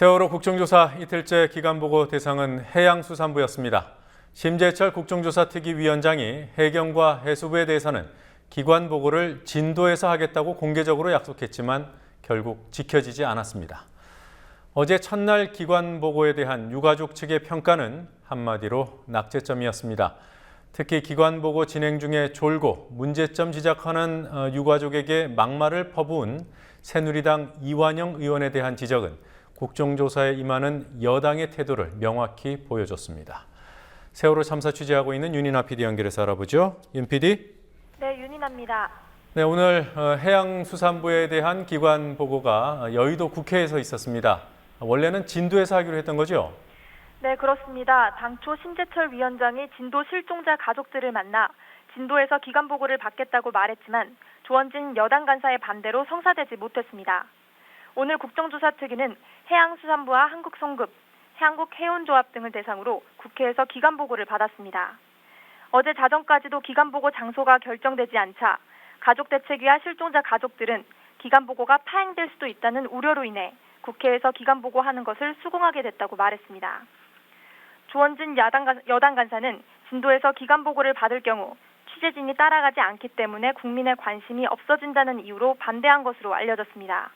세월호 국정조사 이틀째 기간보고 대상은 해양수산부였습니다. 심재철 국정조사특위위원장이 해경과 해수부에 대해서는 기관 보고를 진도에서 하겠다고 공개적으로 약속했지만 결국 지켜지지 않았습니다. 어제 첫날 기관 보고에 대한 유가족 측의 평가는 한마디로 낙제점이었습니다. 특히 기관 보고 진행 중에 졸고 문제점 지적하는 어, 유가족에게 막말을 퍼부은 새누리당 이완영 의원에 대한 지적은 국정조사에 임하는 여당의 태도를 명확히 보여줬습니다. 세월호 참사 취재하고 있는 윤인아 PD 연결해서 알아보죠. 윤 PD. 네, 윤인아입니다. 네, 오늘 어, 해양수산부에 대한 기관 보고가 여의도 국회에서 있었습니다. 원래는 진도에서 하기로 했던 거죠? 네, 그렇습니다. 당초 신재철 위원장이 진도 실종자 가족들을 만나 진도에서 기관 보고를 받겠다고 말했지만 조원진 여당 간사의 반대로 성사되지 못했습니다. 오늘 국정조사 특위는 해양수산부와 한국성급, 한국해운조합 등을 대상으로 국회에서 기관 보고를 받았습니다. 어제 자정까지도 기관 보고 장소가 결정되지 않자 가족 대책위와 실종자 가족들은 기관 보고가 파행될 수도 있다는 우려로 인해 국회에서 기관 보고하는 것을 수긍하게 됐다고 말했습니다. 조원진 야당 간- 여당 간사는 진도에서 기관 보고를 받을 경우 취재진이 따라가지 않기 때문에 국민의 관심이 없어진다는 이유로 반대한 것으로 알려졌습니다.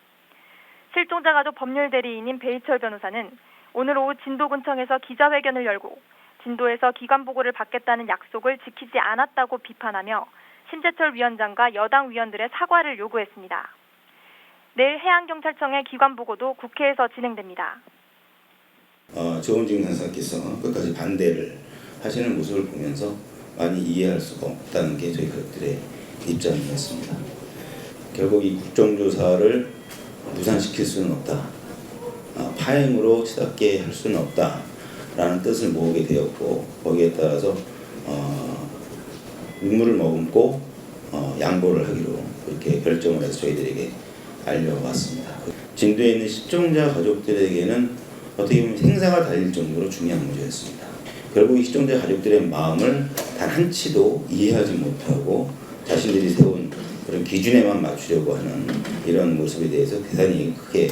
실종자 가족 법률 대리인인 베이철 변호사는 오늘 오후 진도군청에서 기자회견을 열고 진도에서 기관 보고를 받겠다는 약속을 지키지 않았다고 비판하며 심재철 위원장과 여당 위원들의 사과를 요구했습니다. 내일 해양경찰청의 기관 보고도 국회에서 진행됩니다. 어, 조은진 간사께서 끝까지 반대를 하시는 모습을 보면서 많이 이해할 수가 없다는 게 저희 가족들의 입장이었습니다. 결국 이 국정조사를 무산시킬 수는 없다. 아, 파행으로 치닫게 할 수는 없다 라는 뜻을 모으게 되었고 거기에 따라서 어, 눈물을 머금고 어, 양보를 하기로 이렇게 결정을 해서 저희들에게 알려왔습니다. 진도에 있는 실종자 가족들에게는 어떻게 보면 생사가 달릴 정도로 중요한 문제였습니다. 결국 이 시청자 가족들의 마음을 단 한치도 이해하지 못하고 자신들이 세운 그런 기준에만 맞추려고 하는 이런 모습에 대해서 대단히 크게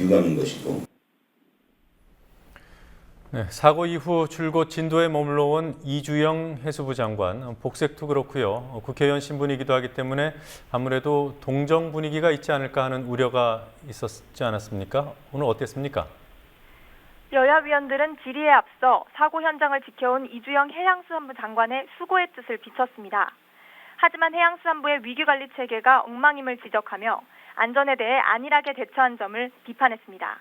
유감인 것이고 네, 사고 이후 줄곧 진도에 머물러 온 이주영 해수부 장관 복색도 그렇고요. 어, 국회의원 신분이기도 하기 때문에 아무래도 동정 분위기가 있지 않을까 하는 우려가 있었지 않았습니까? 오늘 어땠습니까? 여야 위원들은 질의에 앞서 사고 현장을 지켜온 이주영 해양수산부 장관의 수고의 뜻을 비췄습니다. 하지만 해양수산부의 위기관리 체계가 엉망임을 지적하며 안전에 대해 안일하게 대처한 점을 비판했습니다.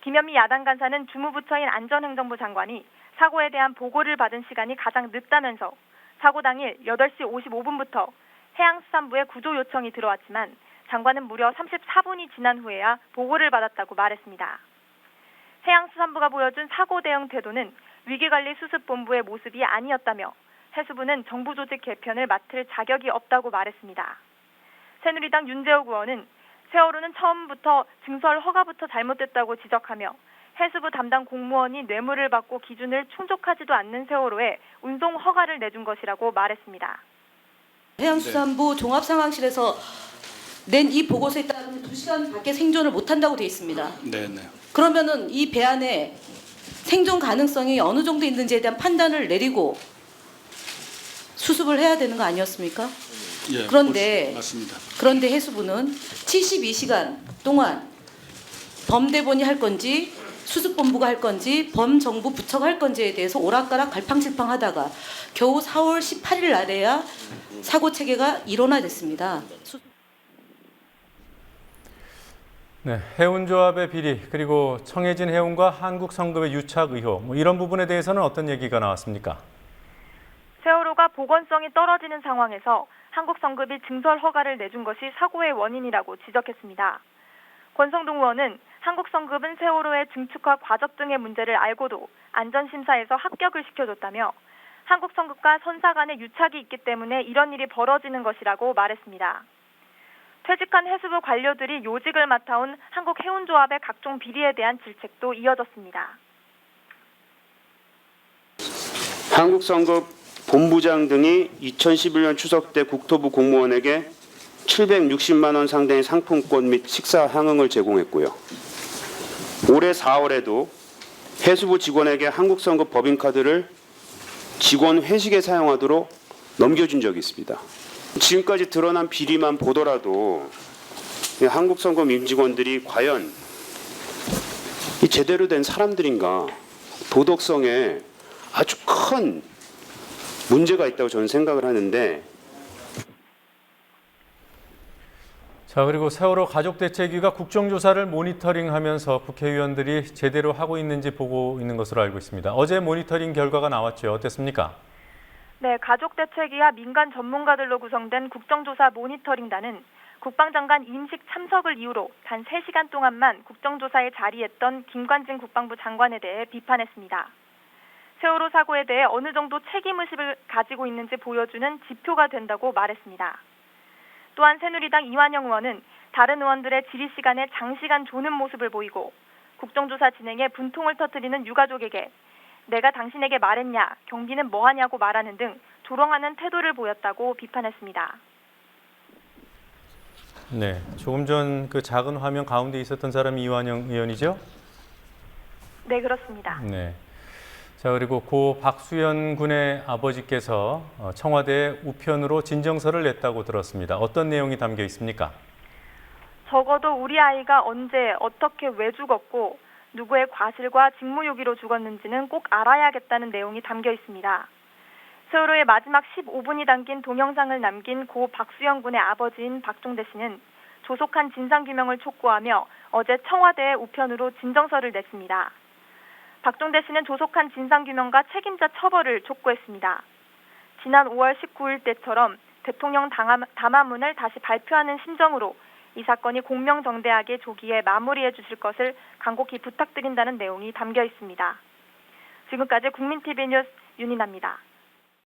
김현미 야당 간사는 주무부처인 안전행정부 장관이 사고에 대한 보고를 받은 시간이 가장 늦다면서 사고 당일 8시 55분부터 해양수산부에 구조 요청이 들어왔지만 장관은 무려 34분이 지난 후에야 보고를 받았다고 말했습니다. 해양수산부가 보여준 사고 대응 태도는 위기관리 수습본부의 모습이 아니었다며 해수부는 정부 조직 개편을 맡을 자격이 없다고 말했습니다. 새누리당 윤재욱 의원은 세월호는 처음부터 증설 허가부터 잘못됐다고 지적하며 해수부 담당 공무원이 뇌물을 받고 기준을 충족하지도 않는 세월호에 운송 허가를 내준 것이라고 말했습니다. 해양수산부 종합상황실에서 낸 이 보고서에 따르면 2시간 밖에 생존을 못한다고 되어 있습니다. 네, 네. 그러면은 이 배 안에 생존 가능성이 어느 정도 있는지에 대한 판단을 내리고 수습을 해야 되는 거 아니었습니까? 예, 그런데- 맞습니다. 그런데 해수부는 72시간 동안 범대본이 할 건지 수습본부가 할 건지 범정부 부처가 할 건지에 대해서 오락가락 갈팡질팡하다가 겨우 4월 18일 날에야 사고 체계가 일원화됐습니다. 수- 네, 해운조합의 비리 그리고 청해진 해운과 한국성급의 유착 의혹 뭐 이런 부분에 대해서는 어떤 얘기가 나왔습니까? 보건성이 떨어지는 상황에서 한국성급이 증설 허가를 내준 것이 사고의 원인이라고 지적했습니다. 권성동 의원은 한국성급은 세월호의 증축과 과적 등의 문제를 알고도 안전심사에서 합격을 시켜줬다며 한국성급과 선사 간의 유착이 있기 때문에 이런 일이 벌어지는 것이라고 말했습니다. 퇴직한 해수부 관료들이 요직을 맡아온 한국해운조합의 각종 비리에 대한 질책도 이어졌습니다. 한국선거 본부장 등이 2011년 추석 때 국토부 공무원에게 760만 원 상당의 상품권 및 식사 향응을 제공했고요. 올해 4월에도 해수부 직원에게 한국선거 법인카드를 직원 회식에 사용하도록 넘겨준 적이 있습니다. 지금까지 드러난 비리만 보더라도 이 한국선거 민직원들이 과연 이 제대로 된 사람들인가 도덕성에 아주 큰 문제가 있다고 저는 생각을 하는데 자 그리고 세월호 가족 대책위가 국정조사를 모니터링하면서 국회의원들이 제대로 하고 있는지 보고 있는 것으로 알고 있습니다. 어제 모니터링 결과가 나왔죠. 어땠습니까? 네, 가족 대책위와 민간 전문가들로 구성된 국정조사 모니터링단은 국방장관 임식 참석을 이유로 단 3시간 동안만 국정조사에 자리했던 김관진 국방부 장관에 대해 비판했습니다. 세월호 사고에 대해 어느 정도 책임의식을 가지고 있는지 보여주는 지표가 된다고 말했습니다. 또한 새누리당 이완영 의원은 다른 의원들의 질의 시간에 장시간 조는 모습을 보이고 국정조사 진행에 분통을 터뜨리는 유가족에게 내가 당신에게 말했냐, 경비는 뭐 하냐고 말하는 등 조롱하는 태도를 보였다고 비판했습니다. 네, 조금 전 그 작은 화면 가운데 있었던 사람이 이완영 의원이죠? 네, 그렇습니다. 네. 자 그리고 고 박수현 군의 아버지께서 어, 청와대에 우편으로 진정서를 냈다고 들었습니다. 어떤 내용이 담겨 있습니까? 적어도 우리 아이가 언제 어떻게 왜 죽었고 누구의 과실과 직무유기로 죽었는지는 꼭 알아야겠다는 내용이 담겨 있습니다. 세월호의 마지막 15분이 담긴 동영상을 남긴 고 박수영 군의 아버지인 박종대 씨는 조속한 진상규명을 촉구하며 어제 청와대에 우편으로 진정서를 냈습니다. 박종대 씨는 조속한 진상규명과 책임자 처벌을 촉구했습니다. 지난 5월 19일 때처럼 대통령 담화문을 다시 발표하는 심정으로 이 사건이 공명정대하게 조기에 마무리해 주실 것을 간곡히 부탁드린다는 내용이 담겨 있습니다. 지금까지 국민TV 뉴스 윤인아입니다.